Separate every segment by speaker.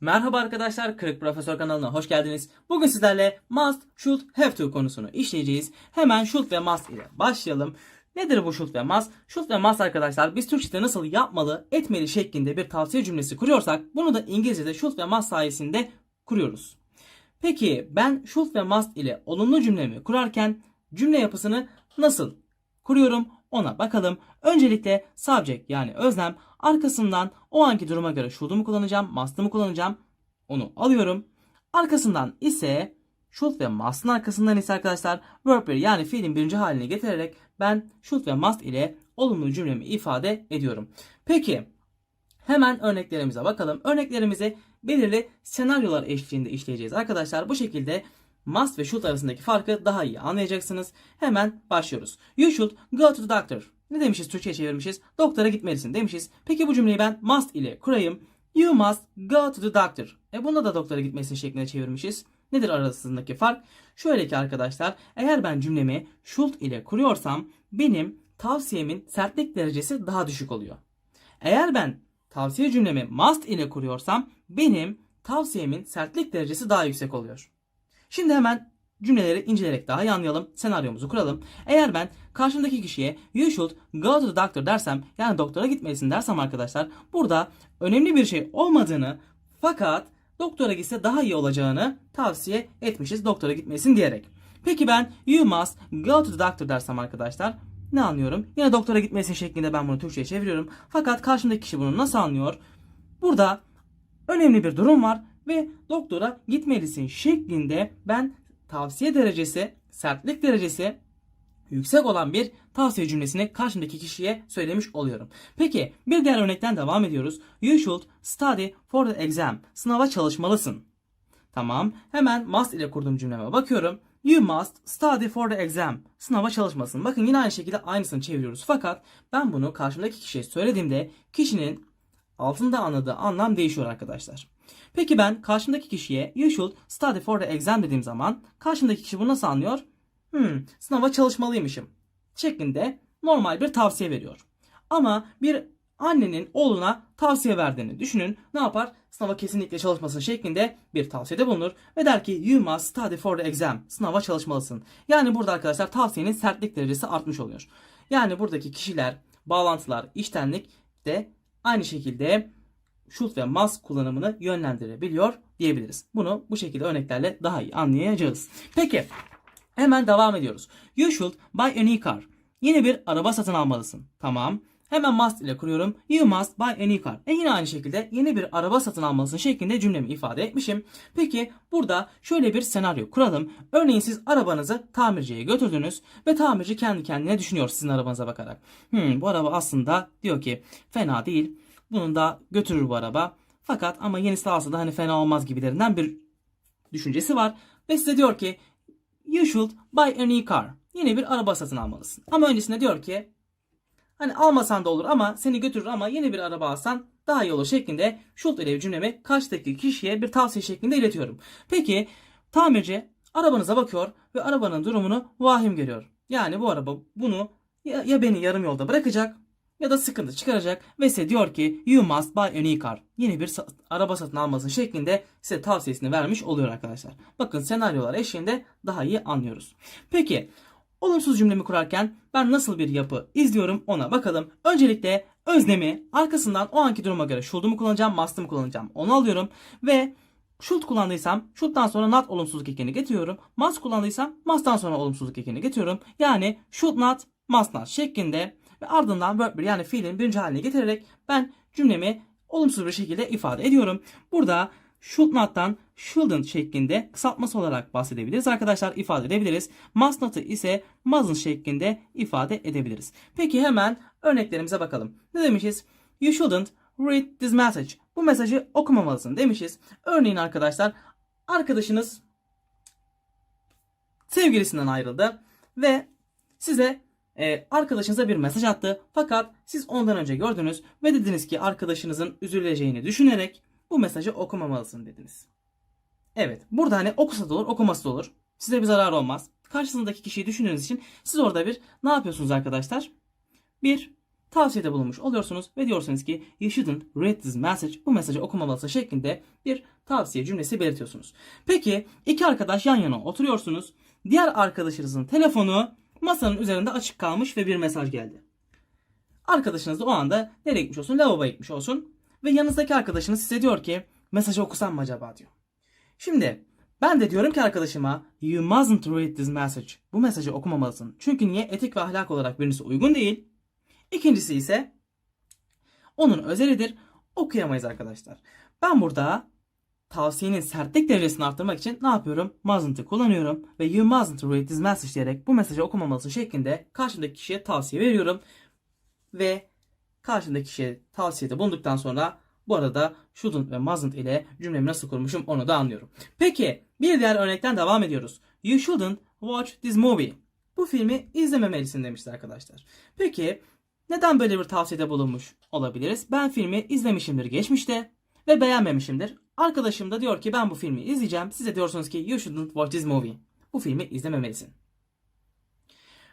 Speaker 1: Merhaba arkadaşlar, Kırık Profesör kanalına hoş geldiniz. Bugün sizlerle must, should, have to konusunu işleyeceğiz. Hemen should ve must ile başlayalım. Nedir bu should ve must? Should ve must arkadaşlar biz Türkçe'de nasıl yapmalı, etmeli şeklinde bir tavsiye cümlesi kuruyorsak bunu da İngilizce'de should ve must sayesinde kuruyoruz. Peki ben should ve must ile olumlu cümlemi kurarken cümle yapısını nasıl kuruyorum ona bakalım. Öncelikle subject yani özlem arkasından o anki duruma göre should'u mu kullanacağım, must'ı mı kullanacağım onu alıyorum. Arkasından ise should ve must'ın arkasından ise arkadaşlar verb yani fiilin birinci haline getirerek ben should ve must ile olumlu cümlemi ifade ediyorum. Peki hemen örneklerimize bakalım. Örneklerimizi belirli senaryolar eşliğinde işleyeceğiz. Arkadaşlar bu şekilde must ve should arasındaki farkı daha iyi anlayacaksınız. Hemen başlıyoruz. You should go to the doctor. Ne demişiz Türkçe'ye çevirmişiz? Doktora gitmelisin demişiz. Peki bu cümleyi ben must ile kurayım. You must go to the doctor. E bunda da doktora gitmelisin şeklinde çevirmişiz. Nedir arasındaki fark? Şöyle ki arkadaşlar eğer ben cümlemi should ile kuruyorsam benim tavsiyemin sertlik derecesi daha düşük oluyor. Eğer ben tavsiye cümlemi must ile kuruyorsam benim tavsiyemin sertlik derecesi daha yüksek oluyor. Şimdi hemen cümleleri inceleyerek daha iyi anlayalım. Senaryomuzu kuralım. Eğer ben karşımdaki kişiye you should go to the doctor dersem yani doktora gitmelisin dersem arkadaşlar burada önemli bir şey olmadığını fakat doktora gitse daha iyi olacağını tavsiye etmişiz doktora gitmesin diyerek. Peki ben you must go to the doctor dersem arkadaşlar ne anlıyorum? Yine doktora gitmesin şeklinde ben bunu Türkçe'ye çeviriyorum. Fakat karşımdaki kişi bunu nasıl anlıyor? Burada önemli bir durum var ve doktora gitmelisin şeklinde ben tavsiye derecesi, sertlik derecesi yüksek olan bir tavsiye cümlesini karşımdaki kişiye söylemiş oluyorum. Peki bir diğer örnekten devam ediyoruz. You should study for the exam. Sınava çalışmalısın. Tamam. Hemen must ile kurduğum cümleme bakıyorum. You must study for the exam. Sınava çalışmasın. Bakın yine aynı şekilde aynısını çeviriyoruz. Fakat ben bunu karşımdaki kişiye söylediğimde kişinin altında anladığı anlam değişiyor arkadaşlar. Peki ben karşımdaki kişiye you should study for the exam dediğim zaman karşımdaki kişi bunu nasıl anlıyor? Hmm, sınava çalışmalıymışım şeklinde normal bir tavsiye veriyor. Ama bir annenin oğluna tavsiye verdiğini düşünün. Ne yapar? Sınava kesinlikle çalışmasın şeklinde bir tavsiyede bulunur ve der ki you must study for the exam. Sınava çalışmalısın. Yani burada arkadaşlar tavsiyenin sertlik derecesi artmış oluyor. Yani buradaki kişiler, bağlantılar, iştenlik de aynı şekilde should ve must kullanımını yönlendirebiliyor diyebiliriz. Bunu bu şekilde örneklerle daha iyi anlayacağız. Peki hemen devam ediyoruz. You should buy a new car. Yeni bir araba satın almalısın. Tamam. Hemen must ile kuruyorum. You must buy a new car. E yine aynı şekilde yeni bir araba satın almalısın şeklinde cümlemi ifade etmişim. Peki burada şöyle bir senaryo kuralım. Örneğin siz arabanızı tamirciye götürdünüz ve tamirci kendi kendine düşünüyor sizin arabanıza bakarak. Hmm, bu araba aslında diyor ki fena değil. Bunun da götürür bu araba. Fakat ama yenisi alsa da hani fena olmaz gibilerinden bir düşüncesi var. Ve size diyor ki you should buy a new car. Yeni bir araba satın almalısın. Ama öncesinde diyor ki hani almasan da olur ama seni götürür ama yeni bir araba alsan daha iyi olur şeklinde should ile cümlemi karşıdaki kişiye bir tavsiye şeklinde iletiyorum. Peki tamirci arabanıza bakıyor ve arabanın durumunu vahim görüyor. Yani bu araba bunu ya, ya beni yarım yolda bırakacak ya da sıkıntı çıkaracak ve size diyor ki you must buy a new car. Yeni bir araba satın almasın şeklinde size tavsiyesini vermiş oluyor arkadaşlar. Bakın senaryolar eşliğinde daha iyi anlıyoruz. Peki olumsuz cümlemi kurarken ben nasıl bir yapı izliyorum ona bakalım. Öncelikle öznemi arkasından o anki duruma göre should'u mu kullanacağım must'ı mı kullanacağım onu alıyorum ve should kullandıysam should'dan sonra not olumsuzluk ekini getiriyorum. Must kullandıysam must'tan sonra olumsuzluk ekini getiriyorum. Yani should not must not şeklinde ve ardından verb bir yani fiilin birinci haline getirerek ben cümlemi olumsuz bir şekilde ifade ediyorum. Burada should not'tan shouldn't şeklinde kısaltması olarak bahsedebiliriz arkadaşlar ifade edebiliriz. Must not'ı ise mustn't şeklinde ifade edebiliriz. Peki hemen örneklerimize bakalım. Ne demişiz? You shouldn't read this message. Bu mesajı okumamalısın demişiz. Örneğin arkadaşlar arkadaşınız sevgilisinden ayrıldı ve size e, arkadaşınıza bir mesaj attı. Fakat siz ondan önce gördünüz ve dediniz ki arkadaşınızın üzüleceğini düşünerek bu mesajı okumamalısın dediniz. Evet burada hani okusa da olur okuması da olur. Size bir zarar olmaz. Karşısındaki kişiyi düşündüğünüz için siz orada bir ne yapıyorsunuz arkadaşlar? Bir tavsiyede bulunmuş oluyorsunuz ve diyorsunuz ki you shouldn't read this message bu mesajı okumamalısın şeklinde bir tavsiye cümlesi belirtiyorsunuz. Peki iki arkadaş yan yana oturuyorsunuz. Diğer arkadaşınızın telefonu masanın üzerinde açık kalmış ve bir mesaj geldi. Arkadaşınız da o anda nereye gitmiş olsun? Lavaboya gitmiş olsun. Ve yanınızdaki arkadaşınız size diyor ki mesajı okusam mı acaba diyor. Şimdi ben de diyorum ki arkadaşıma you mustn't read this message. Bu mesajı okumamalısın. Çünkü niye? Etik ve ahlak olarak birincisi uygun değil. İkincisi ise onun özelidir. Okuyamayız arkadaşlar. Ben burada tavsiyenin sertlik derecesini arttırmak için ne yapıyorum? Mustn't'ı kullanıyorum ve you mustn't read this message diyerek bu mesajı okumamalısın şeklinde karşımdaki kişiye tavsiye veriyorum. Ve karşımdaki kişiye tavsiyede bulunduktan sonra bu arada shouldn't ve mustn't ile cümlemi nasıl kurmuşum onu da anlıyorum. Peki bir diğer örnekten devam ediyoruz. You shouldn't watch this movie. Bu filmi izlememelisin demişti arkadaşlar. Peki neden böyle bir tavsiyede bulunmuş olabiliriz? Ben filmi izlemişimdir geçmişte ve beğenmemişimdir. Arkadaşım da diyor ki ben bu filmi izleyeceğim. Size diyorsunuz ki you shouldn't watch this movie. Bu filmi izlememelisin.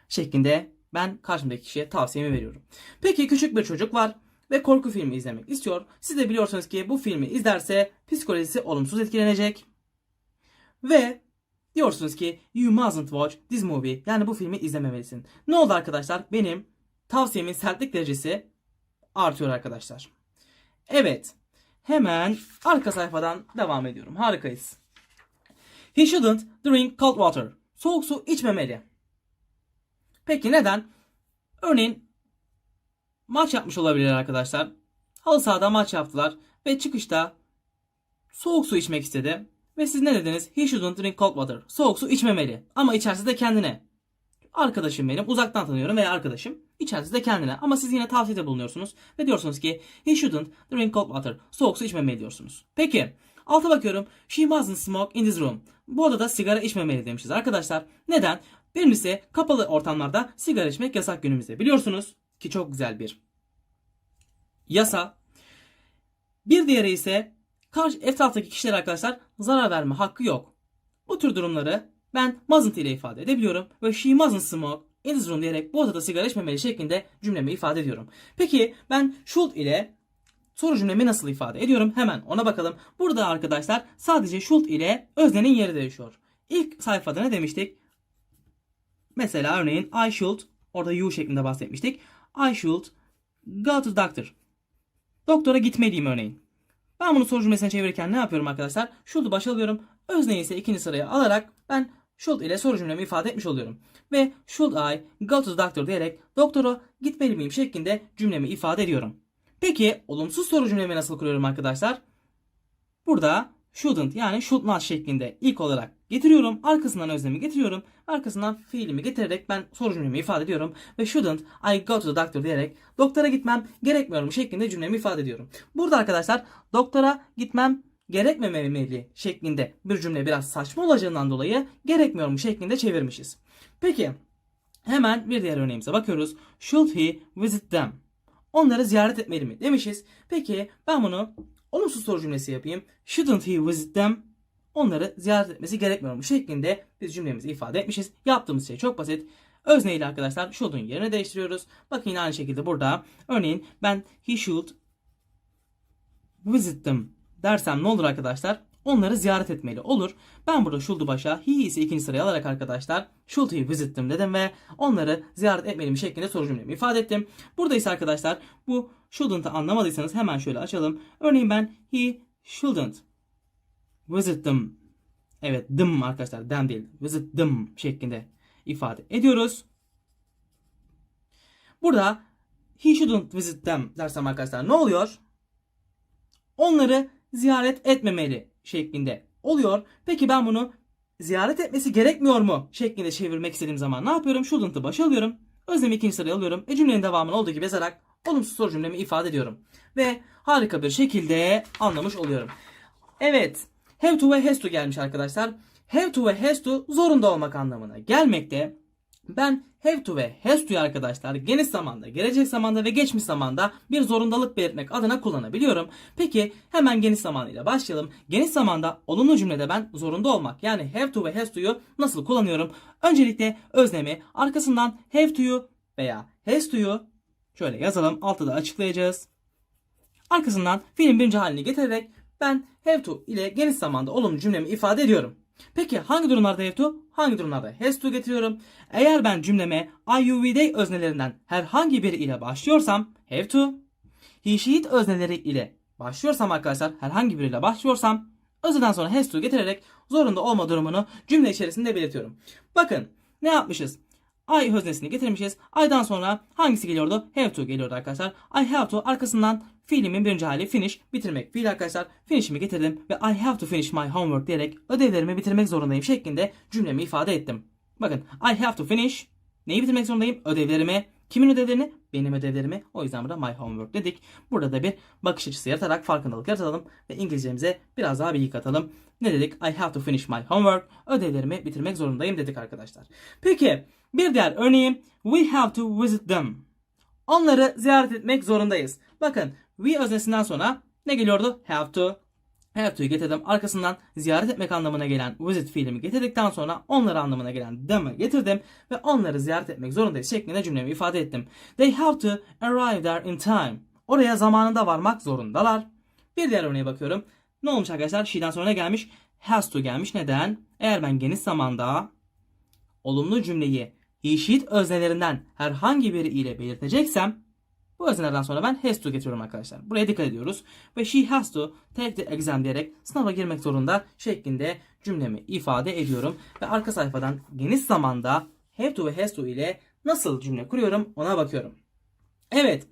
Speaker 1: Şeklinde ben karşımdaki kişiye tavsiyemi veriyorum. Peki küçük bir çocuk var ve korku filmi izlemek istiyor. Siz de biliyorsunuz ki bu filmi izlerse psikolojisi olumsuz etkilenecek. Ve diyorsunuz ki you mustn't watch this movie. Yani bu filmi izlememelisin. Ne oldu arkadaşlar? Benim tavsiyemin sertlik derecesi artıyor arkadaşlar. Evet. Hemen arka sayfadan devam ediyorum. Harikayız. He shouldn't drink cold water. Soğuk su içmemeli. Peki neden? Örneğin maç yapmış olabilir arkadaşlar. Halı sahada maç yaptılar ve çıkışta soğuk su içmek istedi. Ve siz ne dediniz? He shouldn't drink cold water. Soğuk su içmemeli. Ama içerse de kendine. Arkadaşım benim. Uzaktan tanıyorum veya arkadaşım. İçerse de kendine. Ama siz yine tavsiyede bulunuyorsunuz. Ve diyorsunuz ki he shouldn't drink cold water. Soğuk su içmemeli diyorsunuz. Peki. Alta bakıyorum. She mustn't smoke in this room. Bu odada sigara içmemeli demişiz arkadaşlar. Neden? Birincisi kapalı ortamlarda sigara içmek yasak günümüzde. Biliyorsunuz ki çok güzel bir yasa. Bir diğeri ise karşı etraftaki kişilere arkadaşlar zarar verme hakkı yok. Bu tür durumları ben mustn't ile ifade edebiliyorum ve she mustn't smoke in this room diyerek bu odada sigara içmemeli şeklinde cümlemi ifade ediyorum. Peki ben should ile soru cümlemi nasıl ifade ediyorum? Hemen ona bakalım. Burada arkadaşlar sadece should ile öznenin yeri değişiyor. İlk sayfada ne demiştik? Mesela örneğin I should orada you şeklinde bahsetmiştik. I should go to doctor. Doktora gitmeliyim örneğin. Ben bunu soru cümlesine çevirirken ne yapıyorum arkadaşlar? Should'u başa alıyorum. Özneyi ise ikinci sıraya alarak ben should ile soru cümlemi ifade etmiş oluyorum. Ve should I go to the doctor diyerek doktora gitmeli miyim şeklinde cümlemi ifade ediyorum. Peki olumsuz soru cümlemi nasıl kuruyorum arkadaşlar? Burada shouldn't yani should not şeklinde ilk olarak getiriyorum. Arkasından öznemi getiriyorum. Arkasından fiilimi getirerek ben soru cümlemi ifade ediyorum. Ve shouldn't I go to the doctor diyerek doktora gitmem gerekmiyor mu şeklinde cümlemi ifade ediyorum. Burada arkadaşlar doktora gitmem gerekmemeli şeklinde bir cümle biraz saçma olacağından dolayı gerekmiyor mu şeklinde çevirmişiz. Peki hemen bir diğer örneğimize bakıyoruz. Should he visit them? Onları ziyaret etmeli mi demişiz. Peki ben bunu olumsuz soru cümlesi yapayım. Shouldn't he visit them? Onları ziyaret etmesi gerekmiyor mu şeklinde biz cümlemizi ifade etmişiz. Yaptığımız şey çok basit. Özne ile arkadaşlar should'un yerini değiştiriyoruz. Bakın yine aynı şekilde burada. Örneğin ben he should visit them dersem ne olur arkadaşlar? Onları ziyaret etmeli olur. Ben burada should'u başa, he ise ikinci sıraya alarak arkadaşlar he visit dedim ve onları ziyaret etmeli mi şeklinde soru cümlemi ifade ettim. Burada ise arkadaşlar bu shouldn't'ı anlamadıysanız hemen şöyle açalım. Örneğin ben he shouldn't visit them. Evet them arkadaşlar them değil. Visit them şeklinde ifade ediyoruz. Burada he shouldn't visit them dersem arkadaşlar ne oluyor? Onları ziyaret etmemeli şeklinde oluyor. Peki ben bunu ziyaret etmesi gerekmiyor mu şeklinde çevirmek istediğim zaman ne yapıyorum? Shouldn't'ı başa alıyorum. Özlemi ikinci sıraya alıyorum. E cümlenin devamını olduğu gibi yazarak olumsuz soru cümlemi ifade ediyorum. Ve harika bir şekilde anlamış oluyorum. Evet. Have to ve has to gelmiş arkadaşlar. Have to ve has to zorunda olmak anlamına gelmekte. Ben have to ve has to'yu arkadaşlar geniş zamanda, gelecek zamanda ve geçmiş zamanda bir zorundalık belirtmek adına kullanabiliyorum. Peki hemen geniş zamanıyla başlayalım. Geniş zamanda olumlu cümlede ben zorunda olmak yani have to ve has to'yu nasıl kullanıyorum? Öncelikle öznemi arkasından have to'yu veya has to'yu Şöyle yazalım. Altta da açıklayacağız. Arkasından fiilin birinci halini getirerek ben have to ile geniş zamanda olumlu cümlemi ifade ediyorum. Peki hangi durumlarda have to? Hangi durumlarda has to getiriyorum? Eğer ben cümleme I, you, we, they öznelerinden herhangi biri ile başlıyorsam have to. He, she, it özneleri ile başlıyorsam arkadaşlar herhangi biriyle başlıyorsam özeden sonra has to getirerek zorunda olma durumunu cümle içerisinde belirtiyorum. Bakın ne yapmışız? I öznesini getirmişiz. I'dan sonra hangisi geliyordu? Have to geliyordu arkadaşlar. I have to arkasından fiilimin birinci hali finish bitirmek. Fiil arkadaşlar finish'imi getirdim ve I have to finish my homework diyerek ödevlerimi bitirmek zorundayım şeklinde cümlemi ifade ettim. Bakın I have to finish neyi bitirmek zorundayım? Ödevlerimi. Kimin ödevlerini? Benim ödevlerimi. O yüzden burada my homework dedik. Burada da bir bakış açısı yaratarak farkındalık yaratalım ve İngilizcemize biraz daha bilgi katalım. Ne dedik? I have to finish my homework. Ödevlerimi bitirmek zorundayım dedik arkadaşlar. Peki bir diğer örneğim we have to visit them. Onları ziyaret etmek zorundayız. Bakın we öznesinden sonra ne geliyordu? Have to. Have to'yu getirdim. Arkasından ziyaret etmek anlamına gelen visit fiilimi getirdikten sonra onları anlamına gelen them'ı getirdim ve onları ziyaret etmek zorundayız şeklinde cümlemi ifade ettim. They have to arrive there in time. Oraya zamanında varmak zorundalar. Bir diğer örneğe bakıyorum. Ne olmuş arkadaşlar? She'den sonra gelmiş? Has to gelmiş. Neden? Eğer ben geniş zamanda olumlu cümleyi he, she, öznelerinden herhangi biri ile belirteceksem bu öznelerden sonra ben has to getiriyorum arkadaşlar. Buraya dikkat ediyoruz. Ve she has to take the exam diyerek sınava girmek zorunda şeklinde cümlemi ifade ediyorum. Ve arka sayfadan geniş zamanda have to ve has to ile nasıl cümle kuruyorum ona bakıyorum. Evet.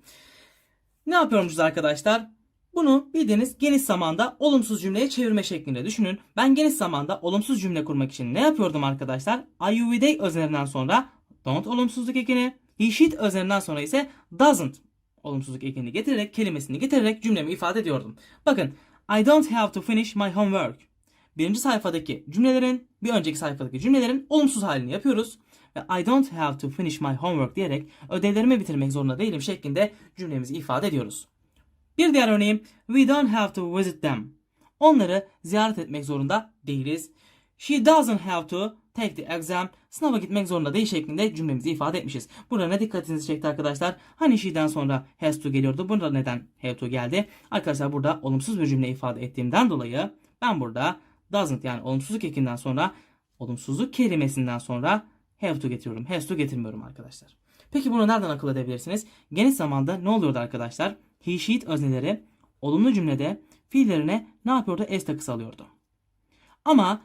Speaker 1: Ne yapıyormuşuz arkadaşlar? Bunu bildiğiniz geniş zamanda olumsuz cümleye çevirme şeklinde düşünün. Ben geniş zamanda olumsuz cümle kurmak için ne yapıyordum arkadaşlar? I, you, we, they öznelerinden sonra don't olumsuzluk ekini, he, she, it öznelerinden sonra ise doesn't olumsuzluk ekini getirerek, kelimesini getirerek cümlemi ifade ediyordum. Bakın, I don't have to finish my homework. Birinci sayfadaki cümlelerin, bir önceki sayfadaki cümlelerin olumsuz halini yapıyoruz. Ve I don't have to finish my homework diyerek ödevlerimi bitirmek zorunda değilim şeklinde cümlemizi ifade ediyoruz. Bir diğer örneğim, we don't have to visit them. Onları ziyaret etmek zorunda değiliz. She doesn't have to take the exam. Sınava gitmek zorunda değil şeklinde cümlemizi ifade etmişiz. Burada ne dikkatinizi çekti arkadaşlar? Hani she'den sonra has to geliyordu. Burada neden have to geldi? Arkadaşlar burada olumsuz bir cümle ifade ettiğimden dolayı ben burada doesn't yani olumsuzluk ekinden sonra olumsuzluk kelimesinden sonra have to getiriyorum. Has to getirmiyorum arkadaşlar. Peki bunu nereden akıl edebilirsiniz? Geniş zamanda ne oluyordu arkadaşlar? He, she, it özneleri olumlu cümlede fiillerine ne yapıyordu? S takısı alıyordu. Ama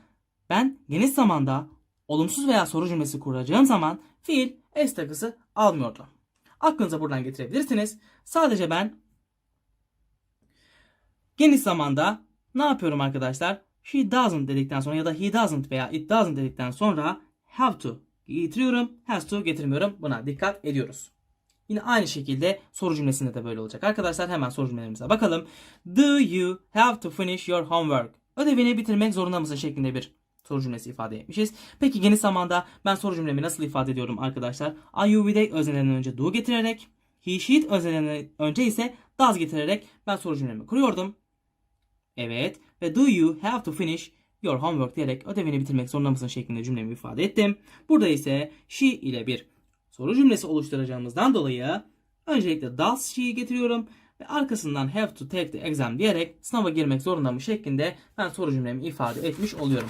Speaker 1: ben geniş zamanda olumsuz veya soru cümlesi kuracağım zaman fiil S takısı almıyordu. Aklınıza buradan getirebilirsiniz. Sadece ben geniş zamanda ne yapıyorum arkadaşlar? She doesn't dedikten sonra ya da he doesn't veya it doesn't dedikten sonra have to getiriyorum. Has to getirmiyorum. Buna dikkat ediyoruz. Yine aynı şekilde soru cümlesinde de böyle olacak. Arkadaşlar hemen soru cümlelerimize bakalım. Do you have to finish your homework? Ödevini bitirmek zorunda mısın şeklinde bir soru cümlesi ifade etmişiz. Peki geniş zamanda ben soru cümlemi nasıl ifade ediyorum arkadaşlar? Are you with they öznelerinden önce do getirerek, he, she, it öznelerinden önce ise does getirerek ben soru cümlemi kuruyordum. Evet ve do you have to finish your homework diyerek ödevini bitirmek zorunda mısın şeklinde cümlemi ifade ettim. Burada ise she ile bir soru cümlesi oluşturacağımızdan dolayı öncelikle does she'yi getiriyorum ve arkasından have to take the exam diyerek sınava girmek zorunda mı şeklinde ben soru cümlemi ifade etmiş oluyorum.